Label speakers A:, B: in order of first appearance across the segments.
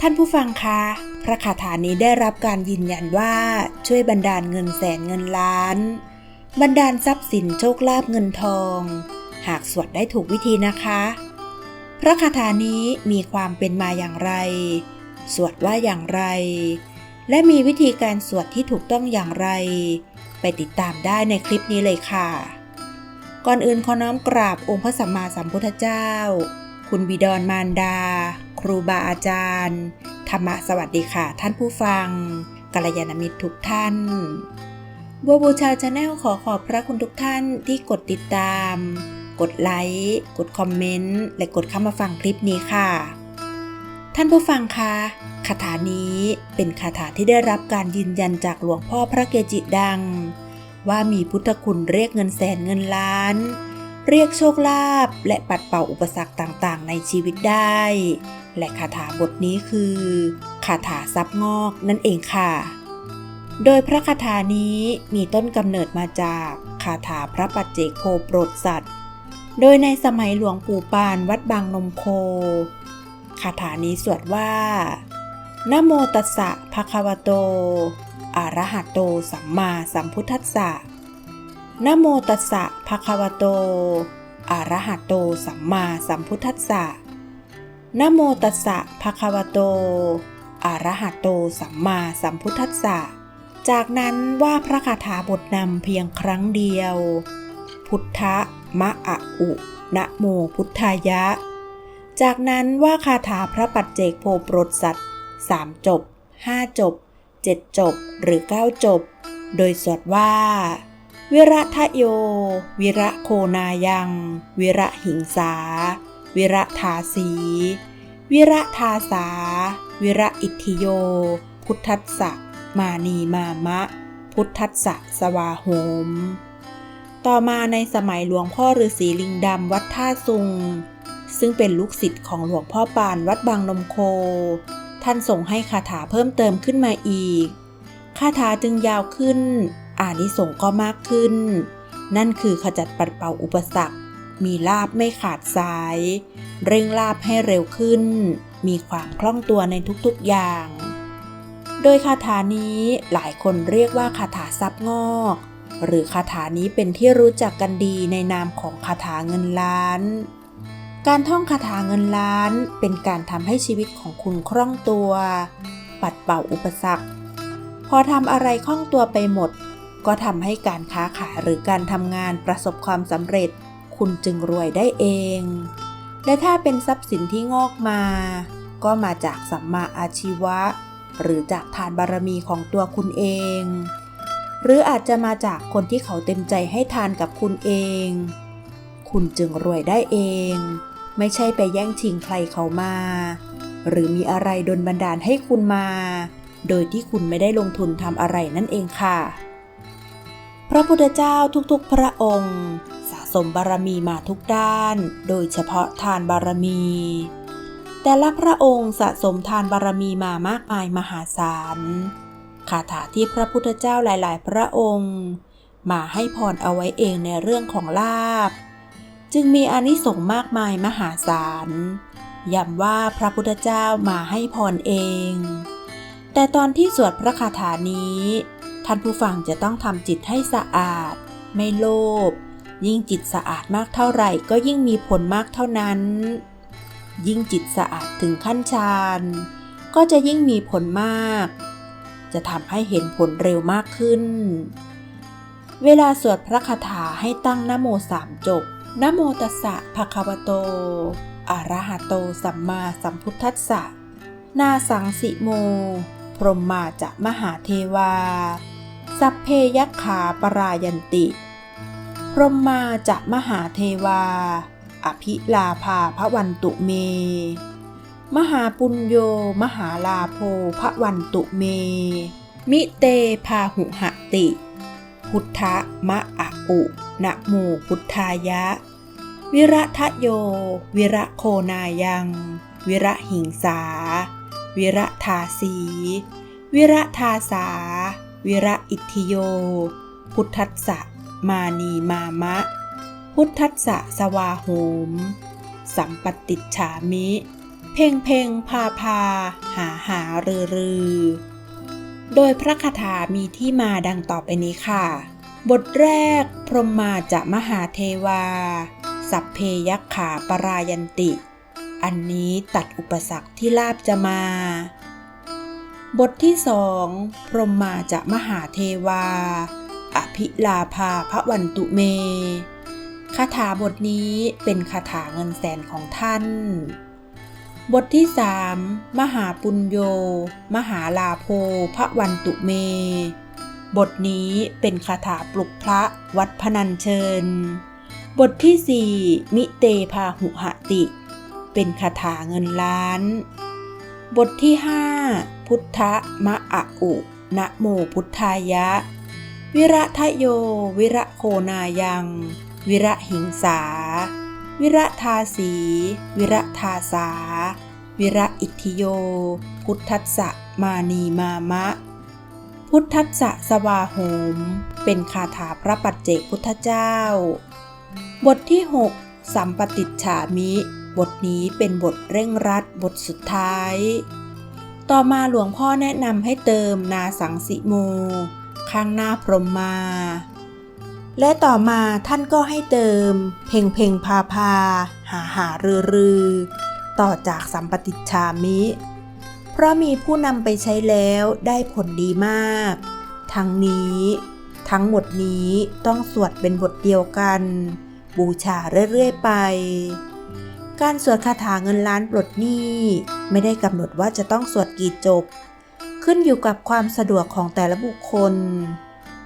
A: ท่านผู้ฟังคะ พระคาถานี้ได้รับการยืนยันว่าช่วยบันดาลเงินแสนเงินล้านบันดาลทรัพย์สินโชคลาภเงินทอง หากสวดได้ถูกวิธีนะคะ พระคาถานี้มีความเป็นมาอย่างไร สวดว่าอย่างไร และมีวิธีการสวดที่ถูกต้องอย่างไร ไปติดตามได้ในคลิปนี้เลยค่ะ ก่อนอื่นขอน้อมกราบองค์พระสัมมาสัมพุทธเจ้า คุณบิดรมารดา ครูบาอาจารย์ ธรรมะสวัสดีค่ะ ท่านผู้ฟังกัลยาณมิตรทุกท่านบัวบูชาชาแนลขอขอบพระคุณทุกท่านที่กดติดตาม กดไลค์ กดคอมเมนต์ และกดเข้ามาฟังคลิปนี้ค่ะ ท่านผู้ฟังคะคาถานี้เป็นคาถาที่ได้รับการยืนยันจากหลวงพ่อพระเกจิดัง ว่ามีพุทธคุณเรียกเงินแสนเงินล้าน เรียกโชคลาภและปัดเป่าอุปสรรคต่างๆ ในชีวิตได้ และคาถาบทนี้คือคาถาทรัพย์งอกนั่นเองค่ะ โดยพระคาถานี้มีต้นกำเนิดมาจากคาถาพระปัจเจกโคโปรดสัตว์ โดยในสมัยหลวงปู่ปานวัดบางนมโค คาถานี้สวดว่านะโมตัสสะภะคะวะโต อะระหะโต สัมมาสัมพุทธัสสะ นโมตัสสะภะคะวะโต อะระหะโต สัมมาสัมพุทธัสสะนโมตัสสะภะคะวะโต อะระหะโต สัมมาสัมพุทธัสสะ จากนั้นว่าพระคาถาบทนำเพียงครั้งเดียว พุทธะมะอะอุนะโมพุทธายะ จากนั้นว่าคาถาพระปัจเจกโพปรดสัตว์สามจบห้าจบเจ็ดจบหรือเก้าจบ โดยสวดว่า วิระทะโย วิระโคนายัง วิระหิงสา วิระทาสี วิระทาสา วิระอิทธิโย พุทธัสสะมานีมามะ พุทธัสสะสวาโหม ต่อมาในสมัยหลวงพ่อฤาษีลิงดำวัดท่าซุง ซึ่งเป็นลูกศิษย์ของหลวงพ่อปานวัดบางนมโค ท่านส่งให้คาถาเพิ่มเติมขึ้นมาอีก คาถาจึงยาวขึ้น อานิสงส์ก็มากขึ้น นั่นคือขจัดปัดเป่าอุปสรรค มีลาบไม่ขาดสาย เร่งลาบให้เร็วขึ้น มีความคล่องตัวในทุกๆอย่าง โดยคาถานี้หลายคนเรียกว่าคาถาทรัพย์งอก หรือคาถานี้เป็นที่รู้จักกันดีในนามของคาถาเงินล้านการท่องคาถาเงินล้านเป็นการทำให้ชีวิตของคุณคล่องตัว ปัดเป่าอุปสรรค พอทำอะไรคล่องตัวไปหมด ก็ทำให้การค้าขายหรือการทำงานประสบความสำเร็จ คุณจึงรวยได้เอง และถ้าเป็นทรัพย์สินที่งอกมา ก็มาจากสัมมาอาชีวะ หรือจากทานบารมีของตัวคุณเอง หรืออาจจะมาจากคนที่เขาเต็มใจให้ทานกับคุณเอง คุณจึงรวยได้เอง ไม่ใช่ไปแย่งชิงใครเขามา หรือมีอะไรดนบันดาลให้คุณมา โดยที่คุณไม่ได้ลงทุนทำอะไรนั่นเองค่ะ พระพุทธเจ้าทุกๆ พระองค์ สะสมบารมีมาทุกด้าน โดยเฉพาะทานบารมี แต่ละพระองค์สะสมทานบารมีมามากมายมหาศาลคาถาที่พระพุทธเจ้าหลายๆ พระองค์ มาให้พรเอาไว้เองในเรื่องของลาบ จึงมีอนิสงส์มากมายมหาศาลย้ำว่าพระพุทธเจ้ามาให้พรเอง แต่ตอนที่สวดพระคาถานี้ ท่านผู้ฟังจะต้องทำจิตให้สะอาด ไม่โลภ ยิ่งจิตสะอาดมากเท่าไหร่ก็ยิ่งมีผลมากเท่านั้น ยิ่งจิตสะอาดถึงขั้นฌาน ก็จะยิ่งมีผลมาก จะทำให้เห็นผลเร็วมากขึ้น เวลาสวดพระคาถาให้ตั้งนโมสามจบนโมตัสสะภะคะวะโต อะระหะโต สัมมาสัมพุทธัสสะ นาสังสิโม พรหมมาจะมหาเทวา สัพเพยักขาปรายันติ พรหมมาจะมหาเทวา อภิลาภาพระวันตุเม มหาปุญโยมหาลาโภพระวันตุเม มิเตพาหุหติ พุทธะมะอะอุนะโมพุทธายะ วิระทะโย วิระโคนายัง วิระหิงสา วิระทาสี วิระทาสา วิระอิทิโย พุทธัสสะมานีมามะ พุทธัสสะสวาโหม สัมปติฉามิ เพ่งเพ่งพาพา หาหารือรือ โดยพระคาถามีที่มาดังต่อไปนี้ค่ะ บทแรกพรหมมาจะมหาเทวา สัพเพยักขาปรายันติ อันนี้ตัดอุปสรรคที่ลาบจะมา บทที่สองพรหมมาจะมหาเทวา อภิลาภาพระวันตุเม คาถาบทนี้เป็นคาถาเงินแสนของท่าน บทที่สามมหาปุญโย มหาลาโพพระวันตุเม บทนี้เป็นคาถาปลุกพระวัดพนัญเชิญ บทที่สี่มิเตพาหุหติ เป็นคาถาเงินล้าน บทที่ห้า พุทธมะอะอุ นะโมพุทธายะ วิระทะโย วิระโคนายัง วิระหิงสา วิระทาสี วิระทาสา วิระอิทธิโย พุทธัสสะมานีมามะ พุทธัสสะสวาโหม เป็นคาถาพระปัจเจกพุทธเจ้า บทที่ 6 สัมปติฉามิ บทนี้เป็นบทเร่งรัดบทสุดท้าย ต่อมาหลวงพ่อแนะนำให้เติมนาสังสิโม ข้างหน้าพรหมมา และต่อมาท่านก็ให้เติม เพ่งเพ่งพาพา หาหารือรือต่อจากสัมปติจฉามิ เพราะมีผู้นำไปใช้แล้วได้ผลดีมาก ทั้งนี้ ทั้งหมดนี้ต้องสวดเป็นบทเดียวกัน บูชาเรื่อยๆไป การสวดคาถาเงินล้านปลดหนี้ ไม่ได้กำหนดว่าจะต้องสวดกี่จบ ขึ้นอยู่กับความสะดวกของแต่ละบุคคล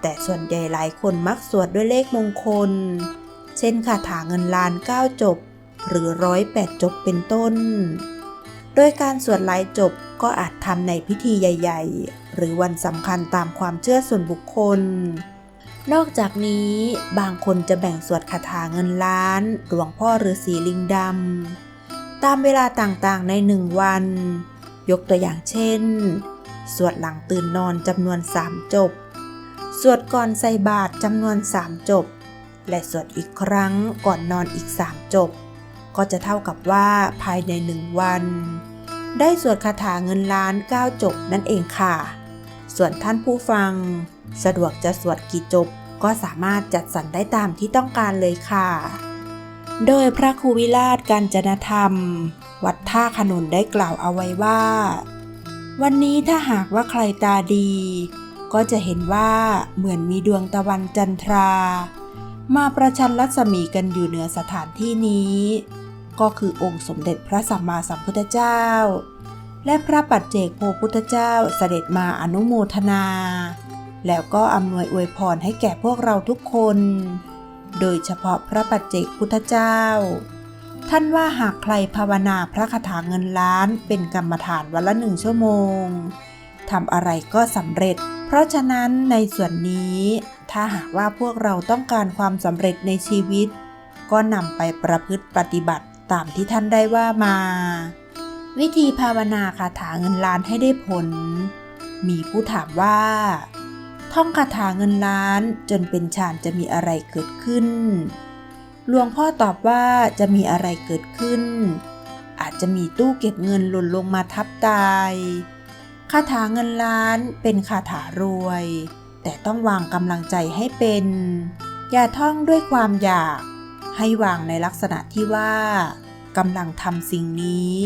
A: แต่ส่วนใหญ่หลายคนมักสวดด้วยเลขมงคล เช่นคาถาเงินล้าน 9 จบ หรือร้อยแปดจบเป็นต้น โดยการสวดหลายจบก็อาจทำในพิธีใหญ่ ๆ หรือวันสำคัญตามความเชื่อส่วนบุคคล นอกจากนี้บางคนจะแบ่งสวดคาถาเงินล้านหลวงพ่อฤาษีลิงดำ ตามเวลาต่างๆในหนึ่งวัน ยกตัวอย่างเช่น สวดหลังตื่นนอนจำนวน3จบ สวดก่อนใส่บาตรจำนวน3จบ และสวดอีกครั้งก่อนนอนอีก3จบ ก็จะเท่ากับว่าภายในหนึ่งวัน ได้สวดคาถาเงินล้าน 9 จบนั่นเองค่ะ ส่วนท่านผู้ฟัง สะดวกจะสวดกี่จบก็สามารถจัดสรรได้ตามที่ต้องการเลยค่ะ โดยพระครูวิราชการจนธรรม วัดท่าขนุนได้กล่าวเอาไว้ว่า วันนี้ถ้าหากว่าใครตาดี ก็จะเห็นว่าเหมือนมีดวงตะวันจันทรา มาประชันรัศมีกันอยู่เหนือสถานที่นี้ ก็คือองค์สมเด็จพระสัมมาสัมพุทธเจ้า และพระปัจเจกโพพุทธเจ้าเสด็จมาอนุโมทนา แล้วก็อำนวยอวยพรให้แก่พวกเราทุกคน โดยเฉพาะพระปัจเจกพุทธเจ้า ท่านว่าหากใครภาวนาพระคาถาเงินล้านเป็นกรรมฐานวันละหนึ่งชั่วโมงทำอะไรก็สำเร็จ เพราะฉะนั้นในส่วนนี้ ถ้าหากว่าพวกเราต้องการความสำเร็จในชีวิต ก็นำไปประพฤติปฏิบัติตามที่ท่านได้ว่ามา วิธีภาวนาคาถาเงินล้านให้ได้ผล มีผู้ถามว่า ท่องคาถาเงินล้านจนเป็นฌานจะมีอะไรเกิดขึ้น หลวงพ่อตอบว่าจะมีอะไรเกิดขึ้น อาจจะมีตู้เก็บเงินหล่นลงมาทับตายคาถาเงินล้านเป็นคาถารวย แต่ต้องวางกำลังใจให้เป็น อย่าท่องด้วยความอยาก ให้วางในลักษณะที่ว่ากำลังทำสิ่งนี้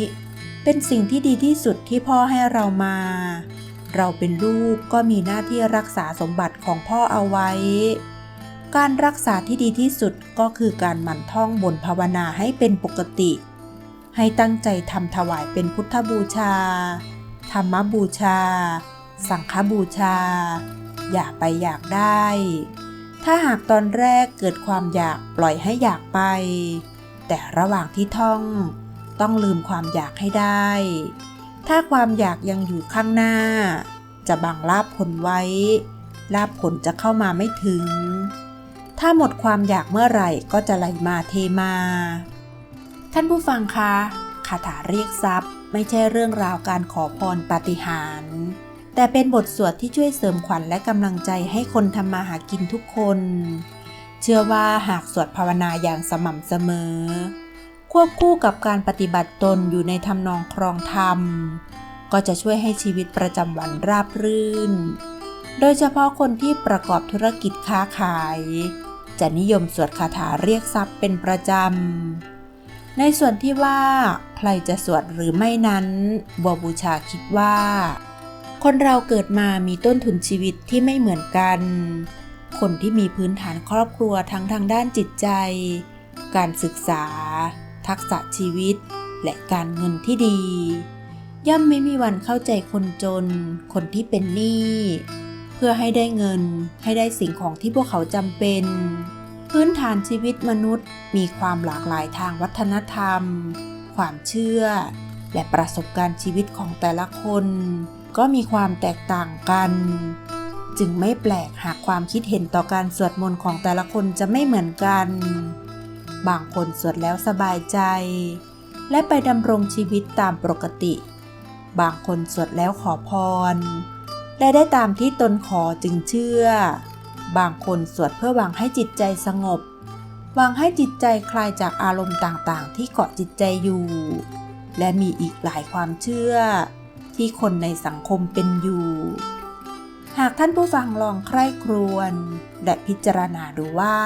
A: เป็นสิ่งที่ดีที่สุดที่พ่อให้เรามา เราเป็นลูกก็มีหน้าที่รักษาสมบัติของพ่อเอาไว้ การรักษาที่ดีที่สุดก็คือการหมั่นท่องบนภาวนาให้เป็นปกติ ให้ตั้งใจทำถวายเป็นพุทธบูชา ธรรมบูชา สังฆบูชา อย่าไปอยากได้ ถ้าหากตอนแรกเกิดความอยากปล่อยให้อยากไป แต่ระหว่างที่ท่อง ต้องลืมความอยากให้ได้ ถ้าความอยากยังอยู่ข้างหน้า จะบังลาบผลไว้ ลาบผลจะเข้ามาไม่ถึง ถ้าหมดความอยากเมื่อไหร่ก็จะไหลมาเทมา ท่านผู้ฟังคะคาถาเรียกทรัพย์ ไม่ใช่เรื่องราวการขอพรปาฏิหาริย์แต่เป็นบทสวดที่ช่วยเสริมขวัญและกำลังใจให้คนทำมาหากินทุกคน เชื่อว่าหากสวดภาวนาอย่างสม่ำเสมอ ควบคู่กับการปฏิบัติตนอยู่ในทำนองครองธรรม ก็จะช่วยให้ชีวิตประจำวันราบรื่น โดยเฉพาะคนที่ประกอบธุรกิจค้าขาย จะนิยมสวดคาถาเรียกทรัพย์เป็นประจำ ในส่วนที่ว่าใครจะสวดหรือไม่นั้นบัวบูชาคิดว่า คนเราเกิดมามีต้นทุนชีวิตที่ไม่เหมือนกัน คนที่มีพื้นฐานครอบครัวทั้งทางด้านจิตใจ การศึกษา ทักษะชีวิต และการเงินที่ดี ย่อมไม่มีวันเข้าใจคนจน คนที่เป็นหนี้เพื่อให้ได้เงินให้ได้สิ่งของที่พวกเขาจำเป็น พื้นฐานชีวิตมนุษย์มีความหลากหลายทางวัฒนธรรม ความเชื่อ และประสบการณ์ชีวิตของแต่ละคน ก็มีความแตกต่างกัน จึงไม่แปลกหากความคิดเห็นต่อการสวดมนต์ของแต่ละคนจะไม่เหมือนกัน บางคนสวดแล้วสบายใจ และไปดำรงชีวิตตามปกติ บางคนสวดแล้วขอพร และได้ตามที่ตนขอจึงเชื่อ บางคนสวดเพื่อหวังให้จิตใจสงบ หวังให้จิตใจคลายจากอารมณ์ต่างๆ ที่เกาะจิตใจอยู่ และมีอีกหลายความเชื่อ ที่คนในสังคมเป็นอยู่ หากท่านผู้ฟังลองใคร่ครวญและพิจารณาดูว่า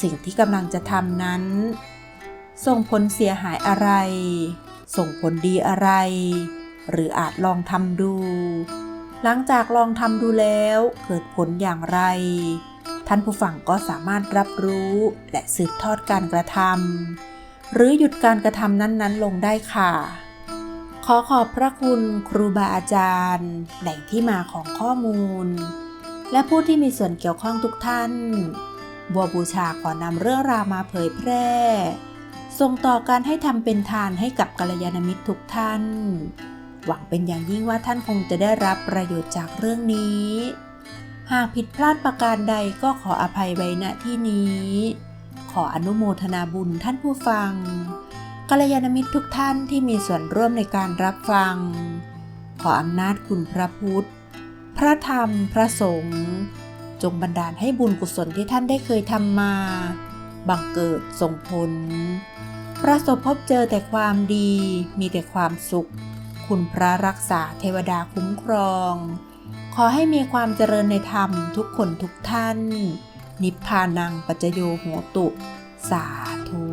A: สิ่งที่กำลังจะทำนั้น ส่งผลเสียหายอะไร ส่งผลดีอะไร หรืออาจลองทำดู หลังจากลองทำดูแล้วเกิดผลอย่างไร ท่านผู้ฟังก็สามารถรับรู้และสืบทอดการกระทำหรือหยุดการกระทำนั้นๆ ลงได้ค่ะ ขอขอบพระคุณครูบาอาจารย์ แหล่งที่มาของข้อมูลและผู้ที่มีส่วนเกี่ยวข้องทุกท่าน บัวบูชาขอนำเรื่องราวมาเผยแพร่ ส่งต่อการให้ทำเป็นทานให้กับกัลยาณมิตรทุกท่าน หวังเป็นอย่างยิ่งว่าท่านคงจะได้รับประโยชน์จากเรื่องนี้ หากผิดพลาดประการใดก็ขออภัยไว้ณที่นี้ ขออนุโมทนาบุญท่านผู้ฟังกัลยาณมิตรทุกท่านที่มีส่วนร่วมในการรับฟัง ขออำนาจคุณพระพุทธ พระธรรม พระสงฆ์ จงบันดาลให้บุญกุศลที่ท่านได้เคยทำมา บังเกิดส่งผล ประสบพบเจอแต่ความดี มีแต่ความสุข คุณพระรักษาเทวดาคุ้มครอง ขอให้มีความเจริญในธรรมทุกคนทุกท่าน นิพพานังปัจจโยโหตุ สาธุ